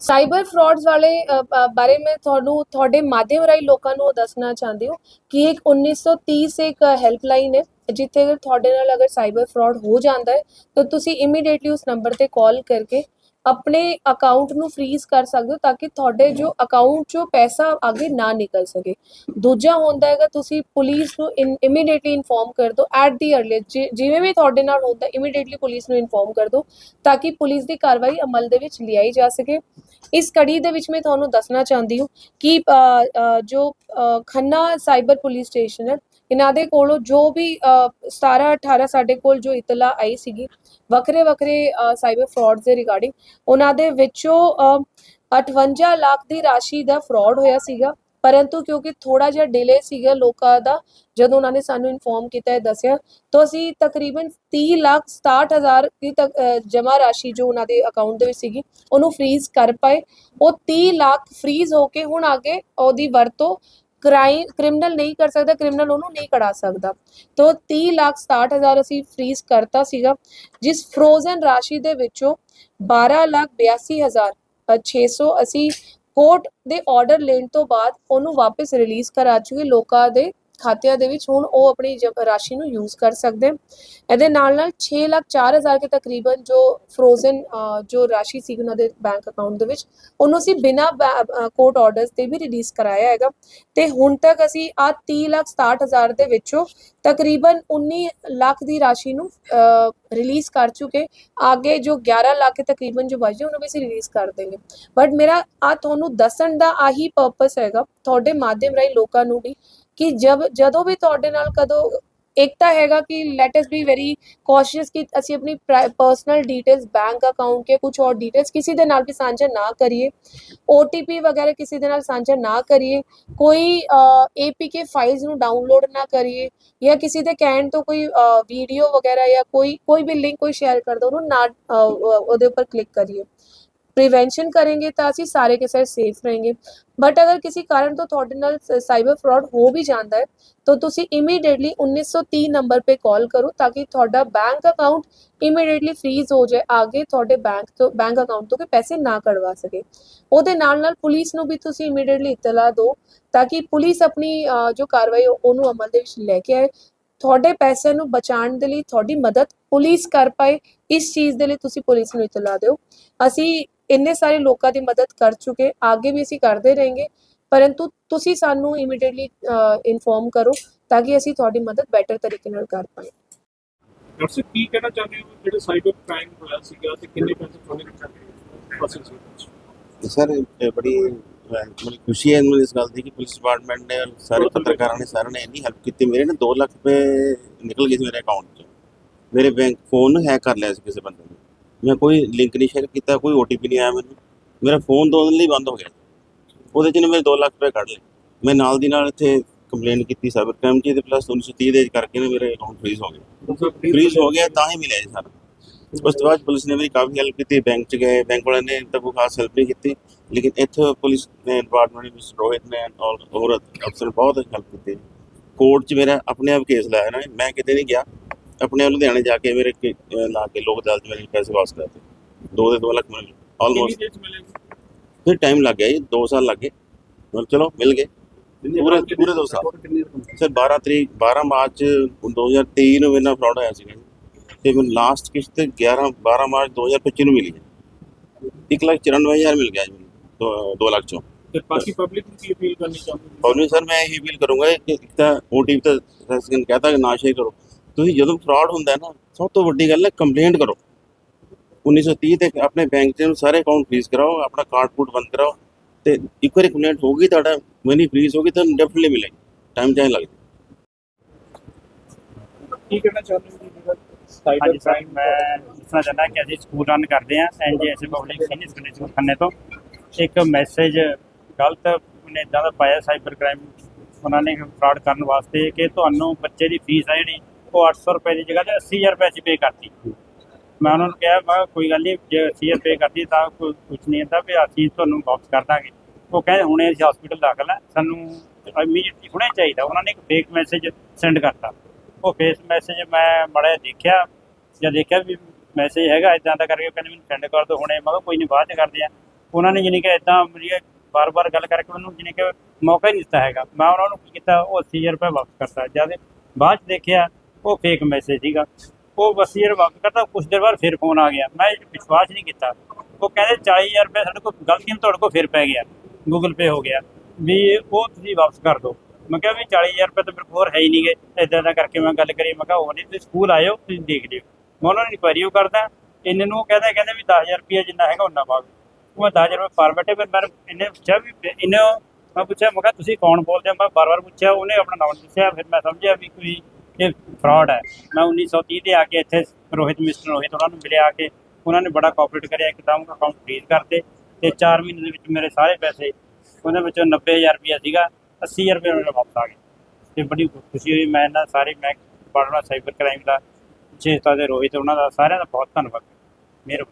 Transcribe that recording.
Cyber frauds ਵਾਲੇ ਬਾਰੇ ਮੈਂ ਤੁਹਾਨੂੰ, ਤੁਹਾਡੇ ਮਾਧਿਅਮ ਰਾਹੀਂ ਲੋਕਾਂ ਨੂੰ ਦੱਸਣਾ ਚਾਹੁੰਦੀ ਹਾਂ ਕਿ ਇੱਕ 1930 ਇੱਕ ਹੈਲਪਲਾਈਨ ਹੈ, ਜਿੱਥੇ ਅਗਰ ਤੁਹਾਡੇ ਨਾਲ ਅਗਰ ਸਾਈਬਰ ਫਰਾਡ ਹੋ ਜਾਂਦਾ ਹੈ, ਤਾਂ ਤੁਸੀਂ ਇਮੀਡੀਏਟਲੀ ਉਸ ਨੰਬਰ ਤੇ ਕਾਲ ਕਰਕੇ ਆਪਣੇ ਅਕਾਊਂਟ ਨੂੰ ਫ੍ਰੀਜ਼ ਕਰ ਸਕਦੇ ਹੋ ਤਾਂ ਕਿ ਤੁਹਾਡੇ ਜੋ ਅਕਾਊਂਟ 'ਚੋਂ ਪੈਸਾ ਅੱਗੇ ਨਾ ਨਿਕਲ ਸਕੇ। ਦੂਜਾ ਹੁੰਦਾ ਹੈਗਾ, ਤੁਸੀਂ ਪੁਲਿਸ ਨੂੰ ਇਮੀਡੀਏਟਲੀ ਇਨਫੋਰਮ ਕਰ ਦਿਓ ਐਟ ਦੀ ਅਰਲੀਸਟ ਜਿਵੇਂ ਵੀ ਤੁਹਾਡੇ ਨਾਲ ਹੁੰਦਾ ਇਮੀਡੀਏਟਲੀ ਪੁਲਿਸ ਨੂੰ ਇਨਫੋਰਮ ਕਰ ਦਿਓ ਤਾਂ ਕਿ ਪੁਲਿਸ ਦੀ ਕਾਰਵਾਈ ਅਮਲ ਦੇ ਵਿੱਚ ਲਿਆਈ ਜਾ ਸਕੇ। ਇਸ ਕੜੀ ਦੇ ਵਿੱਚ ਮੈਂ ਤੁਹਾਨੂੰ ਦੱਸਣਾ ਚਾਹੁੰਦੀ ਹਾਂ ਕਿ ਜੋ ਖੰਨਾ ਸਾਈਬਰ ਪੁਲਿਸ ਸਟੇਸ਼ਨ ਹੈ ਇਹਨਾਂ ਦੇ ਕੋਲੋਂ ਜੋ ਵੀ ਅ, 17 18 ਸਾਡੇ ਕੋਲ ਜੋ ਇਤਲਾ ਆਈ ਸੀਗੀ ਵੱਖਰੇ ਵੱਖਰੇ ਸਾਈਬਰ ਫਰਾਡਸ ਦੇ ਰਿਗਾਰਡਿੰਗ ਉਹਨਾਂ ਦੇ ਵਿੱਚੋਂ ਅ, 58 ਲੱਖ ਦੀ ਰਾਸ਼ੀ ਦਾ ਫਰਾਡ ਹੋਇਆ ਸੀਗਾ। ਪਰੰਤੂ ਕਿਉਂਕਿ ਥੋੜਾ ਜਿਹਾ ਡਿਲੇ ਸੀਗਾ ਲੋਕਾਂ ਦਾ ਜਦੋਂ ਉਹਨਾਂ ਨੇ ਸਾਨੂੰ ਇਨਫੋਰਮ ਕੀਤਾ ਹੈ ਦੱਸਿਆ ਤਾਂ ਅਸੀਂ ਤਕਰੀਬਨ 30 ਲੱਖ 67 ਹਜ਼ਾਰ ਦੀ ਤੱਕ ਜਮਾ ਰਾਸ਼ੀ ਜੋ ਉਹਨਾਂ ਦੇ ਅਕਾਊਂਟ ਦੇ ਵਿੱਚ ਸੀਗੀ ਉਹਨੂੰ ਫ੍ਰੀਜ਼ ਕਰ ਪਾਏ। ਉਹ 30 ਲੱਖ ਫ੍ਰੀਜ਼ ਹੋ ਕੇ ਹੁਣ ਅੱਗੇ ਉਹਦੀ ਵਰਤੋਂ ਕ੍ਰਾਈਮ ਕ੍ਰਿਮੀਨਲ ਨਹੀਂ ਕਰ ਸਕਦਾ ਕ੍ਰਿਮੀਨਲ ਉਹਨੂੰ ਨਹੀਂ ਕਢਾ ਸਕਦਾ। ਤਾਂ 30 ਲੱਖ 67 ਹਜ਼ਾਰ ਅਸੀਂ ਫ੍ਰੀਜ਼ ਕਰਤਾ ਸੀਗਾ ਜਿਸ ਫਰੋਜ਼ਨ ਰਾਸ਼ੀ ਦੇ ਵਿੱਚੋਂ 12 ਲੱਖ 82 ਹਜ਼ਾਰ ਅ, 600 ਅਸੀਂ ਕੋਰਟ ਦੇ ਆਰਡਰ ਲੈਣ ਤੋਂ ਬਾਅਦ ਉਹਨੂੰ ਵਾਪਸ ਰਿਲੀਜ਼ ਕਰਾ ਚੁੱਕੇ ਲੋਕਾਂ ਦੇ ਖਾਤਿਆਂ ਦੇ ਵਿੱਚ ਹੁਣ ਉਹ ਆਪਣੀ ਜ- ਰਾਸ਼ੀ ਨੂੰ ਯੂਜ਼ ਕਰ ਸਕਦੇ ਇਹਦੇ ਨਾਲ ਨਾਲ 6 ਲੱਖ 4 ਹਜ਼ਾਰ ਕੇ ਤਕਰੀਬਨ ਜੋ ਫਰੋਜ਼ਨ ਜੋ ਰਾਸ਼ੀ ਸੀ ਉਹਨਾਂ ਦੇ ਬੈਂਕ ਅਕਾਊਂਟ ਦੇ ਵਿੱਚ, ਉਹਨੂੰ ਅਸੀਂ ਬਿਨਾ ਕੋਰਟ ਆਰਡਰਸ ਤੇ ਵੀ ਰਿਲੀਜ਼ ਕਰਾਇਆ ਹੈਗਾ। ਤੇ ਹੁਣ ਤੱਕ ਅਸੀਂ ਆ 30 ਲੱਖ 67 ਹਜ਼ਾਰ ਦੇ ਵਿੱਚੋਂ ਤਕਰੀਬਨ 19 ਲੱਖ ਦੀ ਰਾਸ਼ੀ ਨੂੰ ਰਿਲੀਜ਼ ਕਰ ਚੁੱਕੇ। ਆਗੇ ਜੋ 11 ਲੱਖ ਤਕਰੀਬਨ ਜੋ ਬਚੇ ਉਹਨੂੰ ਵੀ ਅਸੀਂ ਰਿਲੀਜ਼ ਕਰ ਦੇਂਗੇ ਬਟ ਮੇਰਾ ਆ ਤੁਹਾਨੂੰ ਦੱਸਣ ਦਾ ਆਹੀ ਪਰਪਸ ਹੈਗਾ, ਤੁਹਾਡੇ ਮਾਧਿਅਮ ਰਾਹੀਂ ਲੋਕਾਂ ਨੂੰ ਵੀ। ਕਿ ਜਦ ਜਦੋਂ ਵੀ ਤੁਹਾਡੇ ਨਾਲ ਕਦੋਂ, ਇੱਕ ਤਾਂ ਹੈਗਾ ਕਿ let us be very cautious ਕਿ ਅਸੀਂ ਆਪਣੀ ਪਰਸਨਲ ਡੀਟੇਲਸ ਬੈਂਕ ਅਕਾਊਂਟ ਕੇ ਕੁਝ ਹੋਰ ਡੀਟੇਲਸ ਕਿਸੇ ਦੇ ਨਾਲ ਵੀ ਸਾਂਝਾ ਨਾ ਕਰੀਏ। OTP ਵਗੈਰਾ ਕਿਸੇ ਦੇ ਨਾਲ ਸਾਂਝਾ ਨਾ ਕਰੀਏ। ਕੋਈ APK ਫਾਈਲਸ ਨੂੰ ਡਾਊਨਲੋਡ ਨਾ ਕਰੀਏ ਜਾਂ ਕਿਸੇ ਦੇ ਕਹਿਣ ਤੋਂ ਕੋਈ ਵੀਡੀਓ ਵਗੈਰਾ ਜਾਂ ਕੋਈ ਕੋਈ ਵੀ ਲਿੰਕ ਕੋਈ ਸ਼ੇਅਰ ਕਰਦਾ ਉਹਨੂੰ ਨਾ ਉਹਦੇ ਉੱਪਰ ਕਲਿੱਕ ਕਰੀਏ। ਪ੍ਰੀਵੈਂਸ਼ਨ ਕਰਾਂਗੇ ਤਾਂ ਅਸੀਂ ਸਾਰੇ ਕੇ ਸਾਰੇ ਸੇਫ ਰਹਾਂਗੇ ਬਟ ਅਗਰ ਕਿਸੇ ਕਾਰਨ ਤੋਂ ਤੁਹਾਡੇ ਨਾਲ ਸਾਈਬਰ ਫਰਾਡ ਹੋ ਵੀ ਜਾਂਦਾ ਹੈ ਤਾਂ ਤੁਸੀਂ ਇਮੀਡੀਏਟਲੀ 1930 ਨੰਬਰ ਤੇ ਕਾਲ ਕਰੋ ਤਾਂ ਕਿ ਤੁਹਾਡਾ ਬੈਂਕ ਅਕਾਊਂਟ ਇਮੀਡੀਏਟਲੀ ਫ੍ਰੀਜ਼ ਹੋ ਜਾਏ ਆਗੇ ਤੁਹਾਡੇ ਬੈਂਕ ਤੋਂ ਬੈਂਕ ਅਕਾਊਂਟ ਤੋਂ ਕੋਈ ਪੈਸੇ ਨਾ ਕਢਵਾ ਸਕੇ ਉਹਦੇ ਨਾਲ ਨਾਲ ਪੁਲਿਸ ਨੂੰ ਵੀ ਤੁਸੀਂ ਇਮੀਡੀਏਟਲੀ ਇਤਲਾਹ ਦਿਓ ਤਾਂ ਕਿ ਪੁਲਿਸ ਆਪਣੀ ਜੋ ਕਾਰਵਾਈ ਉਹਨੂੰ ਅਮਲ ਦੇ ਵਿੱਚ ਲੈ ਕੇ ਆਏ ਤੁਹਾਡੇ ਪੈਸੇ ਨੂੰ ਬਚਾਉਣ ਦੇ ਲਈ ਤੁਹਾਡੀ ਮਦਦ ਪੁਲਿਸ ਕਰ ਪਾਏ ਇਸ ਚੀਜ਼ ਦੇ ਲਈ ਤੁਸੀਂ ਪੁਲਿਸ ਨੂੰ ਇਤਲਾਹ ਦਿਓ ਅਸੀਂ ਇੰਨੇ ਸਾਰੇ ਲੋਕਾਂ ਦੀ ਮਦਦ ਕਰ ਚੁੱਕੇ ਅੱਗੇ ਵੀ ਅਸੀਂ ਕਰਦੇ ਰਹਾਂਗੇ ਪਰੰਤੂ ਤੁਸੀਂ ਸਾਨੂੰ ਇਮੀਡੀਏਟਲੀ ਇਨਫੋਰਮ ਕਰੋ ਤਾਂ ਕਿ ਅਸੀਂ ਤੁਹਾਡੀ ਮਦਦ ਬੈਟਰ ਤਰੀਕੇ ਨਾਲ ਕਰ ਪਾਏ ਡਾਕਟਰ ਸਾਹਿਬ ਕੀ ਕਹਿਣਾ ਚਾਹੁੰਦੇ ਹੋ? ਜਿਹੜੇ ਸਾਈਬਰ ਕ੍ਰਾਈਮ ਹੋਇਆ ਸੀਗਾ ਤੇ ਕਿੰਨੇ ਪੈਸੇ ਚੋਰੀ ਕਰਦੇ ਫਸੇ ਸੀ ਸਰ ਇਹ ਬੜੀ ਮੈਨੂੰ ਖੁਸ਼ੀ ਹੈ ਮੈਨੂੰ ਇਸ ਗੱਲ ਦੀ ਕਿ ਪੁਲਿਸ ਡਿਪਾਰਟਮੈਂਟ ਨੇ ਸਾਰੇ ਪੱਤਰਕਾਰਾਂ ਨੇ ਸਾਰਿਆਂ ਨੇ ਇੰਨੀ ਹੈਲਪ ਕੀਤੀ। ਮੇਰੇ ਨਾ 2 ਲੱਖ ਰੁਪਏ ਨਿਕਲ ਗਏ ਸੀ ਮੇਰੇ ਅਕਾਊਂਟ 'ਚੋਂ। ਮੇਰੇ ਬੈਂਕ ਫੋਨ ਹੈਕ ਕਰ ਲਿਆ ਸੀ ਕਿਸੇ ਬੰਦੇ ਨੇ। ਮੈਂ ਕੋਈ ਲਿੰਕ ਨਹੀਂ ਸ਼ੇਅਰ ਕੀਤਾ, ਕੋਈ OTP ਨਹੀਂ ਆਇਆ ਮੈਨੂੰ। ਮੇਰਾ ਫੋਨ ਦੋ ਦਿਨ ਲਈ ਬੰਦ ਹੋ ਗਿਆ। ਉਹਦੇ 'ਚ ਨੇ ਮੇਰੇ 2 ਲੱਖ ਰੁਪਏ ਕੱਢ ਲਏ। ਮੈਂ ਨਾਲ ਦੀ ਨਾਲ ਇੱਥੇ ਕੰਪਲੇਂਟ ਕੀਤੀ ਸਾਈਬਰ ਕ੍ਰਾਈਮ 'ਚ ਤੇ ਪਲੱਸ 1930 ਦੇ ਕਰਕੇ ਨੇ ਮੇਰੇ ਅਕਾਊਂਟ ਫ੍ਰੀਜ਼ ਹੋ ਗਏ ਫ੍ਰੀਜ਼ ਹੋ ਗਿਆ ਤਾਂ ਹੀ ਮਿਲਿਆ ਜੀ ਸਾਰਾ। ਉਸ ਤੋਂ ਬਾਅਦ ਪੁਲਿਸ ਨੇ ਮੇਰੀ ਕਾਫੀ ਹੈਲਪ ਕੀਤੀ ਬੈਂਕ 'ਚ ਗਏ। ਬੈਂਕ ਵਾਲਿਆਂ ਨੇ ਤਾਂ ਕੋਈ ਖਾਸ ਹੈਲਪ ਨਹੀਂ ਕੀਤੀ। ਲੇਕਿਨ ਇੱਥੇ ਪੁਲਿਸ ਨੇ ਡਿਪਾਰਟਮੈਂਟ ਨੇ, ਮਿਸਟਰ ਰੋਹਿਤ ਨੇ ਔਰ ਹੋਰ ਅਫਸਰ ਨੇ ਬਹੁਤ ਹੈਲਪ ਕੀਤੀ। ਕੋਰਟ 'ਚ ਮੇਰਾ ਆਪਣੇ ਆਪ ਕੇਸ ਲਾਇਆ ਨਾ। ਮੈਂ ਕਿਤੇ ਨਹੀਂ ਗਿਆ। ਆਪਣੇ ਆਪ ਲੁਧਿਆਣੇ ਜਾ ਕੇ ਮੇਰੇ ਕੇ- ਅਹ ਲਾ ਕੇ ਲੋਕ ਅਦਾਲਤ 'ਚ ਮੇਰੇ ਪੈਸੇ ਵਾਪਸ ਕਰਤੇ। ਦੋ ਦੇ 2 ਲੱਖ ਮਿਲ ਆਲਮੋਸਟ 'ਚ ਮਿਲੇ? ਫਿਰ ਟਾਈਮ ਲੱਗ ਗਿਆ ਜੀ 2 ਸਾਲ ਲੱਗ ਗਏ। ਪਰ ਚਲੋ ਮਿਲ ਗਏ। ਪੂਰੇ ਪੂਰੇ 2 ਸਾਲ। ਸਰ 12 ਤਰੀਕ 12 ਮਾਰਚ 2023 ਨੂੰ ਨਾਲ ਫਰਾਡ ਹੋਇਆ ਸੀਗਾ ਜੀ। ਤੇ ਮੈਨੂੰ ਲਾਸਟ ਕਿਸ਼ਤ 11 12 ਮਾਰਚ 2025 ਨੂੰ ਮਿਲੀ ਹੈ। 1 ਲੱਖ 94000 ਮਿਲ ਗਿਆ ਜੀ ਮੈਨੂੰ 2 ਲੱਖ ਚੋਂ। ਤੇ ਬਾਕੀ ਪਬਲਿਕ ਨੂੰ ਕੀ ਅਪੀਲ ਕਰਨੀ ਚਾਹੁੰਦੇ ਹੋ? ਪਵਨੀ ਸਰ ਮੈਂ ਇਹੀ ਅਪੀਲ ਕਰੂੰਗਾ ਕਿ ਇੱਕ ਤਾਂ OTP ਤਾਂ ਸੈਸਕਨ ਕਹਤਾ ਕਿ ਨਾ ਸ਼ੇਅਰ ਕਰੋ। ਤੁਸੀਂ ਜਦੋਂ ਫਰਾਡ ਹੁੰਦਾ ਹੈ ਨਾ ਸਭ ਤੋਂ ਵੱਡੀ ਗੱਲ ਹੈ ਕੰਪਲੇਂਟ ਕਰੋ। 1930 ਤੇ ਆਪਣੇ ਬੈਂਕ ਦੇ ਸਾਰੇ ਅਕਾਊਂਟ ਫ੍ਰੀਜ਼ ਕਰਾਓ ਆਪਣਾ ਕਾਰਡ ਕੂਡ ਬੰਦ ਕਰਾਓ ਤੇ ਇੱਕ ਵਾਰੀ ਕੰਪਲੇਂਟ ਹੋਗੀ ਤੁਹਾਡਾ ਮਨੀ ਫ੍ਰੀਜ਼ ਹੋਗੀ ਤਾਂ ਡੈਫੀਨਿਟਲੀ ਮਿਲੇਗੀ। ਟਾਈਮ ਚਾਹੇ ਲੱਗ। ਕੀ ਕਹਿਣਾ ਚਾਹੁੰਦੇ ਹੋ ਜੀ? ਜਿਹੜਾ ਸਾਈਬਰ ਹਾਂਜੀ ਸਰ ਕ੍ਰਾਈਮ ਮੈਂ ਦੱਸਣਾ ਚਾਹੁੰਦਾ ਕਿ ਅਸੀਂ ਸਕੂਲ ਰਨ ਕਰਦੇ ਹਾਂ NGS public senior secondary school ਖੰਨੇ ਤੋਂ ਇੱਕ ਮੈਸੇਜ ਗਲਤ ਇਦਾਂ ਦਾ ਪਾਇਆ ਸਾਈਬਰ ਕ੍ਰਾਈਮ ਉਹਨਾਂ ਨੇ ਫਰਾਡ ਕਰਨ ਵਾਸਤੇ ਕਿ ਤੁਹਾਨੂੰ ਬੱਚੇ ਦੀ ਫੀਸ ਆ ਜਿਹੜੀ ਉਹ 800 ਰੁਪਏ ਦੀ ਜਗ੍ਹਾ ਤੇ 80000 ਰੁਪਏ ਅਸੀਂ ਪੇ ਕਰਤੀ। ਮੈਂ ਉਹਨਾਂ ਨੂੰ ਕਿਹਾ, ਮੈਂ ਕਿਹਾ, ਕੋਈ ਗੱਲ ਨਹੀਂ ਜੇ 80000 ਪੇ ਕਰਤੀ ਤਾਂ ਕੋਈ ਕੁਝ ਨਹੀਂ ਹੁੰਦਾ ਵੀ ਅਸੀਂ ਤੁਹਾਨੂੰ ਵਾਪਸ ਕਰ ਦਾਂਗੇ। ਉਹ ਕਹਿੰਦੇ, ਹੁਣੇ ਅਸੀਂ ਹਸਪੀਟਲ ਦਾਖਲ ਹੈ ਸਾਨੂੰ ਇਮੀਡੀਏਟਲੀ ਹੁਣੇ ਚਾਹੀਦਾ। ਉਹਨਾਂ ਨੇ ਇੱਕ ਫੇਕ ਮੈਸੇਜ ਸੈਂਡ ਕਰਤਾ। ਉਹ ਫੇਸ ਮੈਸੇਜ ਮੈਂ ਮੜਿਆ ਦੇਖਿਆ, ਜਾਂ ਦੇਖਿਆ ਵੀ ਮੈਸੇਜ ਹੈਗਾ ਇਦਾਂ ਦਾ ਕਰਕੇ ਕਹਿੰਦੇ ਮੈਨੂੰ ਸੈਂਡ ਕਰ ਦਿਓ ਹੁਣੇ। ਮੈਂ ਕਿਹਾ, ਕੋਈ ਨਹੀਂ ਬਾਅਦ ਚ ਕਰਦੇ ਆ। ਉਹਨਾਂ ਨੇ ਜਾਣੀ ਕਿ ਇਦਾਂ ਮੇਰੀ ਬਾਰ-ਬਾਰ ਗੱਲ ਕਰਕੇ ਮੈਨੂੰ ਜਾਣੀ ਕਿ ਮੌਕਾ ਹੀ ਨਹੀਂ ਦਿੱਤਾ ਹੈਗਾ। ਮੈਂ ਉਹਨਾਂ ਨੂੰ ਕੀ ਕੀਤਾ, ਉਹ 80000 ਰੁਪਏ ਵਾਪਸ ਕਰਤਾ। ਜਦ ਬਾਅਦ ਚ ਦੇਖਿਆ ਉਹ ਫੇਕ ਮੈਸੇਜ ਸੀਗਾ। ਉਹ ਬਸ ਯਾਰ ਵਾਪਸ ਕਰਤਾ ਕੁਝ ਦੇਰ ਬਾਅਦ ਫਿਰ ਫੋਨ ਆ ਗਿਆ। ਮੈਂ ਵਿਸ਼ਵਾਸ ਨਹੀਂ ਕੀਤਾ। ਉਹ ਕਹਿੰਦੇ 40000 ਰੁਪਏ ਸਾਡੇ ਕੋਲ ਗਲਤੀ ਨਾਲ ਤੁਹਾਡੇ ਕੋਲ ਫਿਰ ਪੈ ਗਿਆ। ਗੂਗਲ ਪੇ ਹੋ ਗਿਆ। ਵੀ ਉਹ ਤੁਸੀਂ ਵਾਪਸ ਕਰ ਦਿਓ। ਮੈਂ ਕਿਹਾ ਵੀ 40000 ਰੁਪਏ ਤਾਂ ਮੇਰੇ ਕੋਲ ਹੋਰ ਹੈ ਹੀ ਨਹੀਂਗੇ ਇਦਾਂ ਦਾ ਕਰਕੇ ਮੈਂ ਗੱਲ ਕਰੀ। ਮੈਂ ਕਿਹਾ ਉਹ ਨਹੀਂ, ਤੁਸੀਂ ਸਕੂਲ ਆਇਓ, ਤੁਸੀਂ ਦੇਖ ਲਿਓ। ਮੈਂ ਉਹਨਾਂ ਨੂੰ ਇਨਕੁਆਇਰੀ ਉਹ ਕਰਦਾ। ਇੰਨੇ ਨੂੰ ਕਹਿੰਦਾ, ਕਹਿੰਦੇ ਵੀ 10000 ਰੁਪਏ ਜਿੰਨਾ ਹੈਗਾ ਉਹਨਾਂ ਪਾਓ ਉਹ ਮੈਂ 10000 ਰੁਪਏ ਫਾਰਮੈਟ ਹੈ। ਫਿਰ ਮੈਂ ਇਹਨੇ ਪੁੱਛਿਆ ਵੀ ਇਹਨੇ ਮੈਂ ਪੁੱਛਿਆ, ਮੈਂ ਕਿਹਾ, ਤੁਸੀਂ ਕੌਣ ਬੋਲਦੇ ਹੋ? ਮੈਂ ਬਾਰ-ਬਾਰ ਪੁੱਛਿਆ। ਉਹਨੇ ਆਪਣਾ ਨਾਮ ਦੱਸਿਆ। ਫਿਰ ਮੈਂ ਸਮਝਿਆ ਵੀ ਕੋਈ ਇਹ ਫਰਾਡ ਹੈ। ਮੈਂ 1930 ਦੇ ਆ ਕੇ ਇੱਥੇ ਰੋਹਿਤ, ਮਿਸਟਰ ਰੋਹਿਤ ਉਹਨਾਂ ਨੂੰ ਮਿਲਿਆ ਆ ਕੇ। ਉਹਨਾਂ ਨੇ ਬੜਾ ਕੋਆਪਰੇਟ ਕਰਿਆ, ਇੱਕਦਮ ਅਕਾਊਂਟ ਫ੍ਰੀਜ਼ ਕਰਤੇ ਤੇ 4 ਮਹੀਨੇ ਦੇ ਵਿੱਚ ਮੇਰੇ ਸਾਰੇ ਪੈਸੇ ਉਹਨਾਂ ਵਿੱਚੋਂ 90000 ਰੁਪਇਆ ਸੀਗਾ 80000 ਰੁਪਏ ਮੇਰੇ ਵਾਪਸ ਆ ਗਏ ਤੇ ਬੜੀ ਖੁਸ਼ੀ ਹੋਈ, ਮੈਂ ਇਹਨਾਂ ਸਾਰੇ, ਮੈਂ ਪੜਨਾ ਸਾਈਬਰ ਕ੍ਰਾਈਮ ਦਾ ਚੇਤਾ ਦੇ ਰੋਹਿਤ, ਉਹਨਾਂ ਦਾ ਸਾਰਿਆਂ ਦਾ ਬਹੁਤ ਧੰਨਵਾਦ। ਮੇਰੇ